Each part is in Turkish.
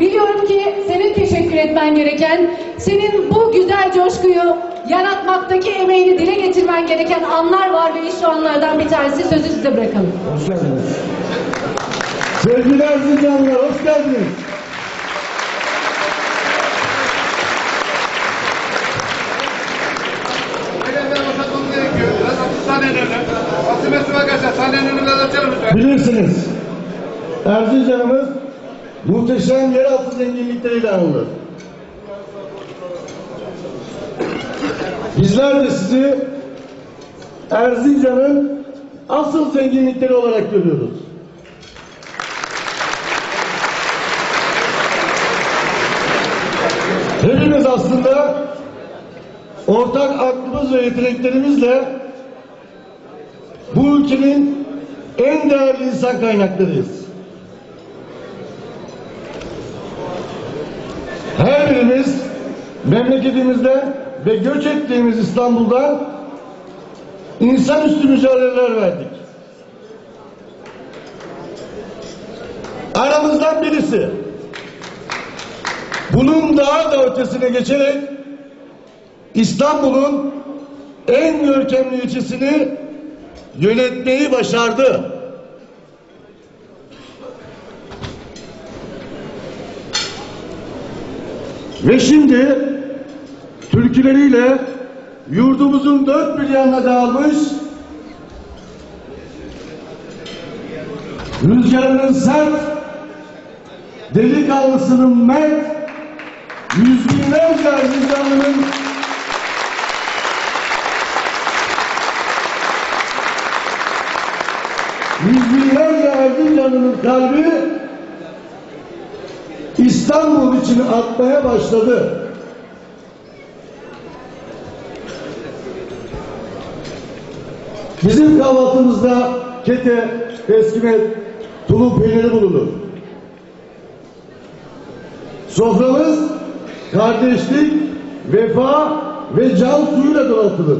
Biliyorum ki senin teşekkür etmen gereken, senin bu güzel coşkuyu yaratmaktaki emeğini dile getirmen gereken anlar var ve işte onlardan bir tanesi sözü size bırakalım. Hoş geldiniz. Sevgili Erzincanlılar hoş geldiniz. Bilirsiniz. Erzincan'ımız muhteşem yeraltı zenginlikleriyle anılır. Bizler de sizi Erzincan'ın asıl zenginlikleri olarak görüyoruz. Hepimiz aslında ortak aklımız ve yeteneklerimizle bu ülkenin en değerli insan kaynaklarıyız. Her birimiz memleketimizden ve göç ettiğimiz İstanbul'dan insanüstü mücadeleler verdik. Aramızdan birisi bunun daha da ötesine geçerek İstanbul'un en görkemli ilçesini yönetmeyi başardı. Ve şimdi türküleriyle yurdumuzun dört bir yanına dağılmış rüzgarının sert delikanlısının mert yüz binlerce Erzincanlı'nın yüz binlerce Erzincanlı'nın kalbi İstanbul için atmaya başladı. Bizim kahvaltımızda kete, peskimet, tulum peyniri bulunur. Soframız kardeşlik, vefa ve can suyuyla donatılır.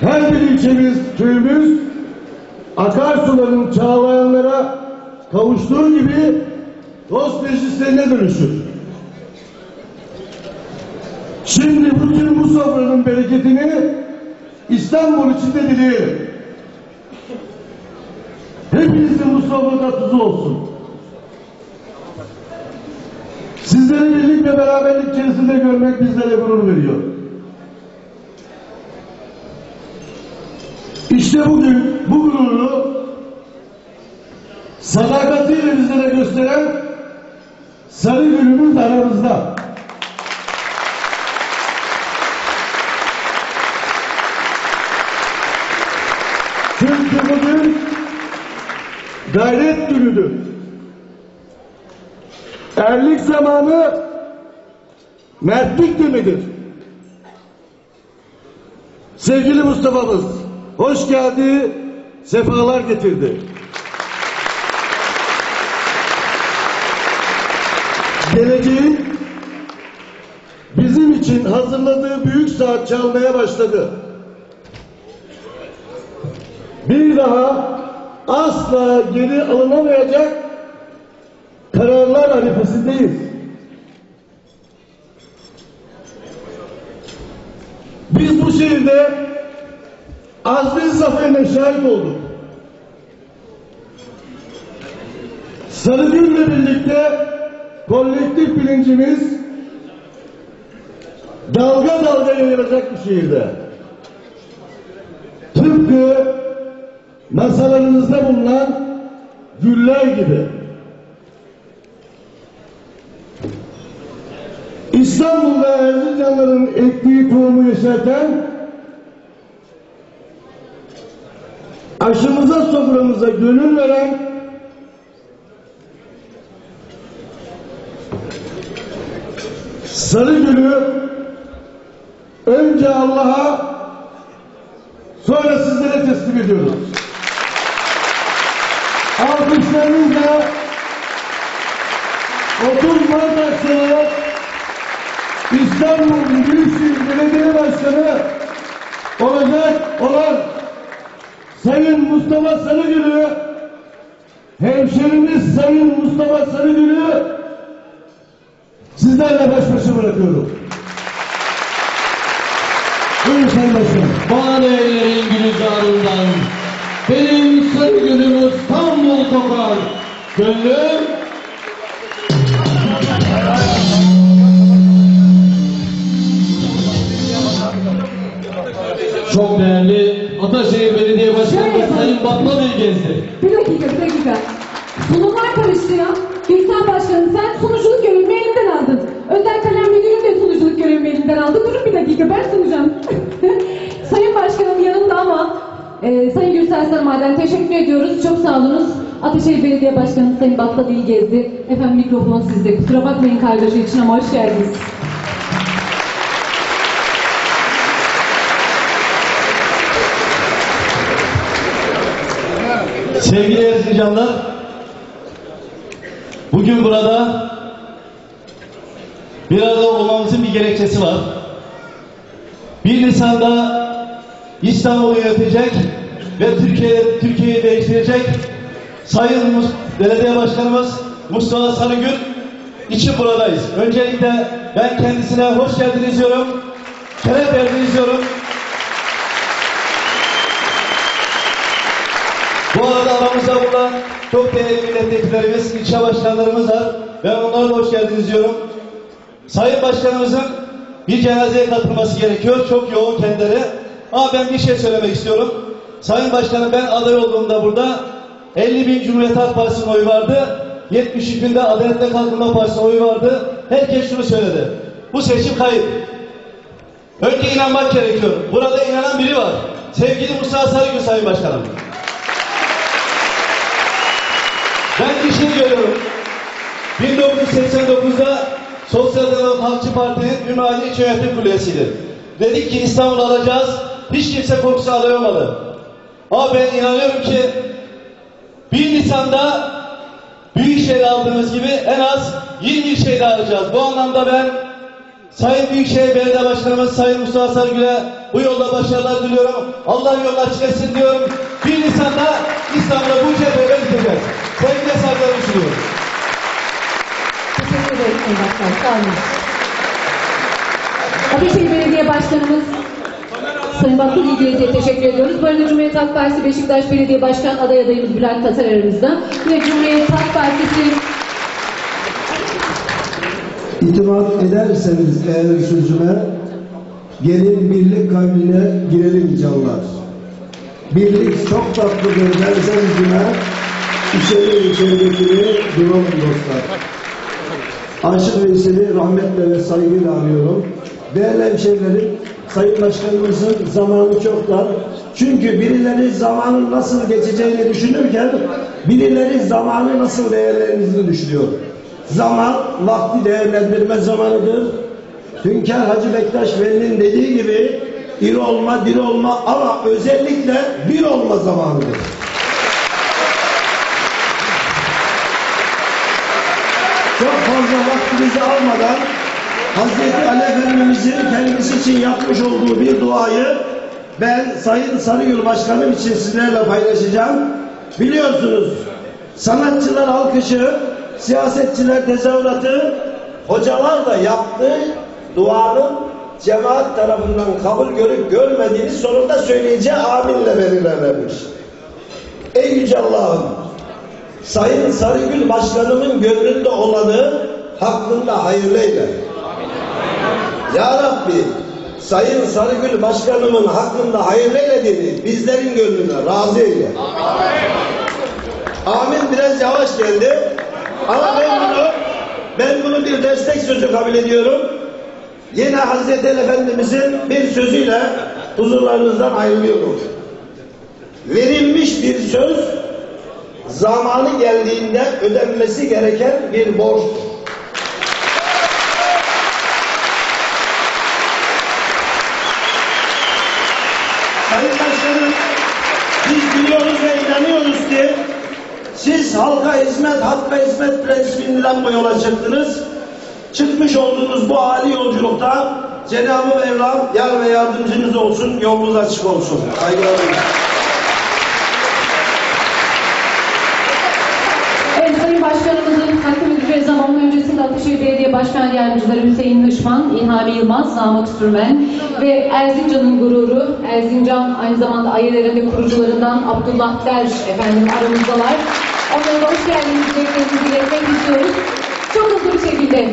Her bir ilçemiz, köyümüz akarsuların çağlayanlara kavuştuğu gibi dost meclislerine dönüşür. Şimdi bütün bu sofranın bereketini İstanbul içinde dileyelim. Hepinizin bu sofrada tuzu olsun. Sizleri birlik ve beraberlik içerisinde görmek bizlere gurur veriyor. İşte bugün bu gururu sadakatiyle bizlere gösteren sarı gülümüz aramızda. Çünkü bugün gayret günüdür. Erlik zamanı mertlik günüdür. Sevgili Mustafa'mız hoş geldi, sefalar getirdi. Geleceğin bizim için hazırladığı büyük saat çalmaya başladı. Bir daha asla geri alınamayacak kararlar arifesindeyiz. Biz bu şehirde azmin zaferine şahit olduk. Sarıgül'le birlikte kolektif bilincimiz dalga dalga yayılacak bu şehirde. Masalarınızda bulunan güller gibi. İstanbul'da Erzincanların ettiği tohumu yeşerten aşımıza soframıza gönül veren Sarıgül'ü önce Allah'a sonra sizlere teslim ediyoruz. Alkışlarınızla 30 Mart akşamı İstanbul Büyükşehir Belediye Başkanı olacak olan Sayın Mustafa Sarıgül'ü hemşerimiz Sayın Mustafa Sarıgül'ü sizlerle baş başa bırakıyorum. Buyurun Sayın Başkanım. Bağlayelerin gülüzarından benim gülüm İstanbul kokar. Gönlüm çok değerli Ataşehir Belediye Başkanı. Sayın Batman gezdi. Bir dakika, bir dakika. Sunumlar karıştı ya. Gülsen Başkanım sen sunuculuk görevimi elimden aldın. Özel kalem müdürüm de sunuculuk görevimi elimden aldı. Durun bir dakika ben sunacağım. e, Sayın Gürsel Sarımaden teşekkür ediyoruz. Çok sağ olunuz. Ateşehir Belediye Başkanı Sayın Battal gezdi. Efendim mikrofon sizde. Kusura bakmayın kardeşi için ama hoş geldiniz. Sevgili Erzincanlar, bugün burada bir arada olmamızın bir gerekçesi var. 1 Nisan'da İstanbul'u yönetecek ve Türkiye Türkiye'yi değiştirecek Sayın Mus- Belediye Başkanımız Mustafa Sarıgül için buradayız. Öncelikle ben kendisine hoş geldiniz diyorum. Şeref verdiniz diyorum. Bu arada aramızda bulunan çok değerli milletvekillerimiz, ilçe başkanlarımız var. Ben onlara da hoş geldiniz diyorum. Sayın Başkanımızın bir cenazeye katılması gerekiyor. Çok yoğun kendileri. Ama ben bir şey söylemek istiyorum. Sayın Başkanım ben aday olduğumda burada 50 bin Cumhuriyet Halk Partisi'nin oyu vardı. 70 binde Adalet ve Kalkınma Partisi'nin oyu vardı. Herkes şunu söyledi. Bu seçim kayıp. Önce inanmak gerekiyor. Burada inanan biri var. Sevgili Mustafa Sarıgül Sayın Başkanım. Ben bir şey görüyorum. 1989'da Sosyal Demokrat Halkçı Parti'nin Ümraniye İç Yönetim Kurulu üyesiydi. Dedik ki İstanbul'u alacağız. Hiç kimse korkusu aday olmadı. Ama ben inanıyorum ki 1 Nisan'da Büyükşehir aldığımız gibi en az 20 ilçeyi de alacağız. Bu anlamda ben Sayın Büyükşehir Belediye Başkanımız Sayın Mustafa Sarıgül'e bu yolda başarılar diliyorum. Allah yolunu açık etsin diyorum. 1 Nisan'da İstanbul'a bu cepheyi gideceğiz. Sevgiyle saygılarımı sunuyorum. Teşekkür ederim Sayın Başkan. Sağ olun. Belediye Başkanımız Sayın Battal İlgili'ye teşekkür ediyoruz. Bu arada Cumhuriyet Halk Partisi Beşiktaş Belediye Başkan aday adayımız Bülent Tatar aramızda. Yine Cumhuriyet Halk Partisi İtimat ederseniz eğer sözüme gelin birlik kavmine girelim canlar. Birlik çok tatlıdır dersen yüzüme içeri içeridekini duralım dostlar. Aşık Veysel'i rahmetle ve saygıyla anıyorum. Değerli hemşehrilerim, Sayın Başkanımızın zamanı çok dar. Çünkü birileri zamanın nasıl geçeceğini düşünürken birileri zamanı nasıl değerlendirdiğini düşünüyor. Zaman vakti değerlendirme zamanıdır. Hünkar Hacı Bektaş Veli'nin dediği gibi iri olma, diri olma ama özellikle bir olma zamanıdır. Çok fazla vaktinizi almadan Hazreti Ali Efendimizin kendisi için yapmış olduğu bir duayı ben Sayın Sarıgül Başkanım için sizlerle paylaşacağım. Biliyorsunuz sanatçılar alkışı, siyasetçiler tezahüratı, hocalar da yaptığı duanın cemaat tarafından kabul görüp görmediğini sonunda söyleyeceği aminle belirlenmiş. Ey Yüce Allah'ım Sayın Sarıgül Başkanımın gönlünde olanı hakkında hayırlı eyle. Ya Rabbi Sayın Sarıgül Başkanımın hakkında hayırlı eylediğini bizlerin gönlüne razı eyle. Amin biraz yavaş geldi. Ama ben bunu ben bunu bir destek sözü kabul ediyorum. Yine Hazreti Ali Efendimizin bir sözüyle huzurlarınızdan ayrılıyorum. Verilmiş bir söz zamanı geldiğinde ödenmesi gereken bir borçtur. Sayın Başkanım, biz biliyoruz ve inanıyoruz ki siz halka hizmet, halka hizmet prensibinden bu yola çıktınız. Çıkmış olduğunuz bu hali yolculukta Cenab-ı Mevlam yar ve yardımcınız olsun, yolunuz açık olsun. Saygılarımla. Sayın Başkanımızın hakkını düşeceğiz ama onun öncesinde Ataşehir Belediye Başkan Yardımcıları Hüseyin Işman, İlhami Yılmaz, Namık Sürmen ve Erzincan'ın gururu, Erzincan aynı zamanda Ayıların ve kurucularından Abdullah Derş efendim aramızdalar. Onlara hoş geldiniz dileklerimizi iletmek istiyoruz. Çok hızlı bir şekilde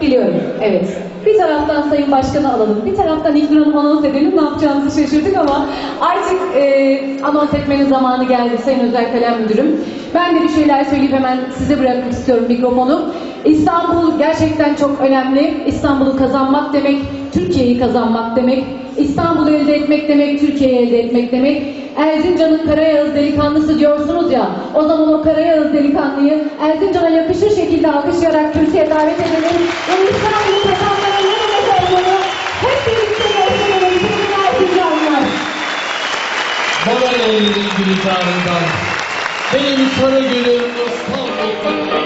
biliyorum, evet. Bir taraftan Sayın Başkan'ı alalım, bir taraftan İlknur Hanım anons edelim. Ne yapacağımızı şaşırdık ama artık e, anons etmenin zamanı geldi Sayın Özel Kalem Müdürüm. Ben de bir şeyler söyleyip hemen size bırakmak istiyorum mikrofonu. İstanbul gerçekten çok önemli. İstanbul'u kazanmak demek, Türkiye'yi kazanmak demek. İstanbul'u elde etmek demek, Türkiye'yi elde etmek demek. Erzincan'ın Karayağız delikanlısı diyorsunuz ya, o zaman o Karayağız delikanlıyı Erzincan'a yakışır şekilde alkışlayarak Türkiye'ye davet edelim. Ve İstanbul'u kazanmanın Yolun gülü çağrından Benim sarı gülüm İstanbul